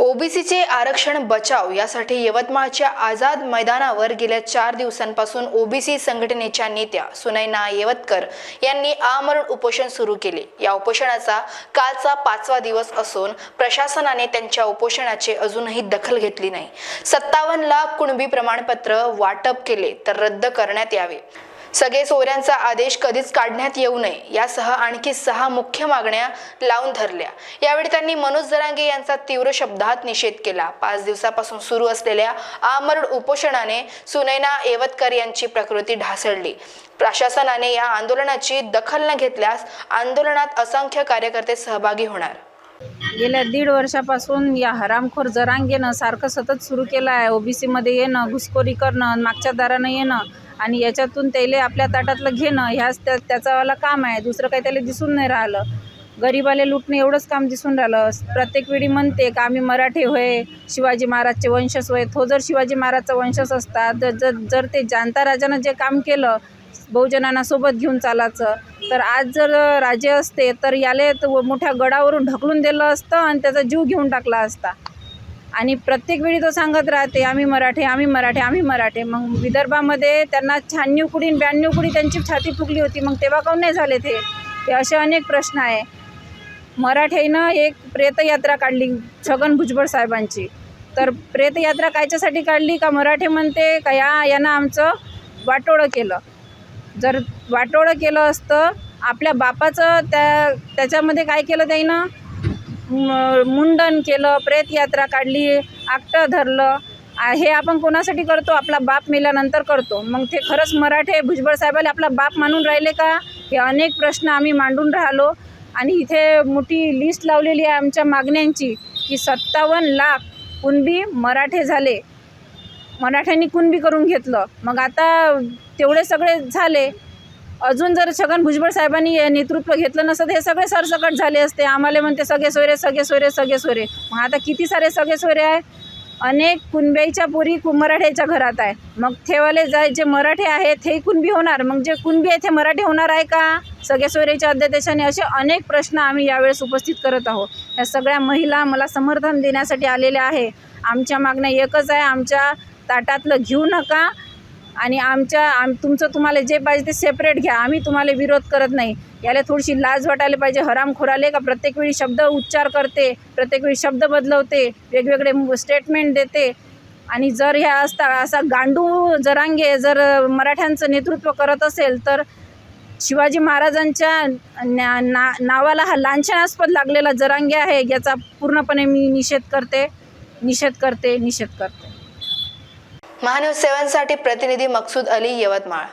ओबीसीचे आरक्षण बचाव यासाठी यवतमाळच्या आझाद मैदानावर गेल्या चार दिवसांपासून ओबीसी संघटनेच्या नेत्या सुनैना येवतकर यांनी आमरण उपोषण सुरू केले. या उपोषणाचा कालचा पाचवा दिवस असून प्रशासनाने त्यांच्या उपोषणाचे अजूनही दखल घेतली नाही. सत्तावन्न लाख कुणबी प्रमाणपत्र वाटप केले तर रद्द करण्यात यावे. सगळे सोयऱ्यांचा आदेश कधीच काढण्यात येऊ नये. यासह आणखी सहा मुख्य मागण्या लावून धरल्या. यावेळी त्यांनी मनोज जरांगे यांचा तीव्र शब्दात निषेध केला. पाच दिवसापासून सुरू असलेल्या आमरण उपोषणाने सुनैना येवतकर यांची प्रकृती ढासळली. प्रशासनाने या आंदोलनाची दखल न घेतल्यास आंदोलनात असंख्य कार्यकर्ते सहभागी होणार. गेल्या दीड वर्षापासून या हरामखोर जरांगेनं सारखं सतत सुरू केलं आहे. ओबीसीमध्ये येणं घुसखोरी करणं मागच्या दारानं येणं आणि याच्यातून त्याले आपल्या ताटातलं घेणं ह्याच त्या त्याचावाला काम आहे. दुसरं काही त्याला दिसून नाही राहिलं. गरीबाले लुटणं एवढंच काम दिसून राहिलं. प्रत्येक वेळी म्हणते का आम्ही मराठी होय शिवाजी महाराजचे वंशज होय. तो जर शिवाजी महाराजचा वंशज असता जर जर ते जाणता राजानं जे काम केलं बहुजनांना सोबत घेऊन चालायचं. तर आज जर राजे असते तर याले तर मोठ्या गडावरून ढकलून दिलं असतं आणि त्याचा जीव घेऊन टाकला असता. आणि प्रत्येक वेळी तो सांगत राहते आम्ही मराठे आम्ही मराठे आम्ही मराठे. मग विदर्भामध्ये त्यांना शहाण्णव कुडी ब्याण्णव कुडी त्यांची छाती फुगली होती. मग तेव्हा काऊन नाही झाले ते? हे असे अनेक प्रश्न आहे. मराठ्यानं एक प्रेतयात्रा काढली छगन भुजबळ साहेबांची. तर प्रेतयात्रा कायच्यासाठी काढली? का मराठे म्हणते का या यानं आमचं वाटोळं केलं? जर वाटोळं केलं असतं आपल्या बापाचं त्या त्याच्यामध्ये काय केलं त्याईनं? मुंडन केलं प्रेतयात्रा काढली आकटं धरलं. हे आपण कोणासाठी करतो? आपला बाप मेल्यानंतर करतो. मग ते खरंच मराठे भुजबळ साहेबाला आपला बाप मानून राहिले का? हे अनेक प्रश्न आम्ही मांडून राहिलो. आणि इथे मोठी लिस्ट लावलेली आहे आमच्या मागण्यांची की सत्तावन्न लाख कुणबी मराठे झाले. मराठ्यांनी कुणबी करून घेतलं. मग आता तेवढे सगळे झाले. अजून जर छगन भुजबळ साहेबांनी नेतृत्व घेतलं नसतं हे सगळे सरसकट झाले असते. आम्हाला म्हणते सगळे सोयरे सगळे सोयरे सगळे सोयरे. मग आता किती सारे सगळे सोयरे आहे? अनेक कुणब्याच्या पोरी कु मराठ्याच्या घरात आहे. मग ठेवाले जाय जे मराठे आहेत हे कुणबी होणार? मग जे कुणबी आहे ते मराठी होणार आहे का? सगळे सोयरेच्या अध्यादेशाने असे अनेक प्रश्न आम्ही यावेळेस उपस्थित करत आहोत. या सगळ्या महिला मला समर्थन देण्यासाठी आलेल्या आहे. आमच्या मागण्या एकच आहे. आमच्या ताटातलं घेऊ नका. आणि आमच्या आम तुमचं तुम्हाला जे पाहिजे ते सेपरेट घ्या. आम्ही तुम्हाला विरोध करत नाही. याला थोडीशी लाज वाटायला पाहिजे. हरामखोराले का प्रत्येक वेळी शब्द उच्चार करते प्रत्येक वेळी शब्द बदलवते वेगवेगळे स्टेटमेंट देते. आणि जर ह्या असता असा गांडू जरांगे जर मराठ्यांचं नेतृत्व करत असेल तर शिवाजी महाराजांच्या ना ना नावाला हा लांछनास्पद लागलेला जरांगे आहे याचा पूर्णपणे मी निषेध करते निषेध करते निषेध करते. महान्यूज सेव्हनसाठी प्रतिनिधी मकसूद अली यवतमाळ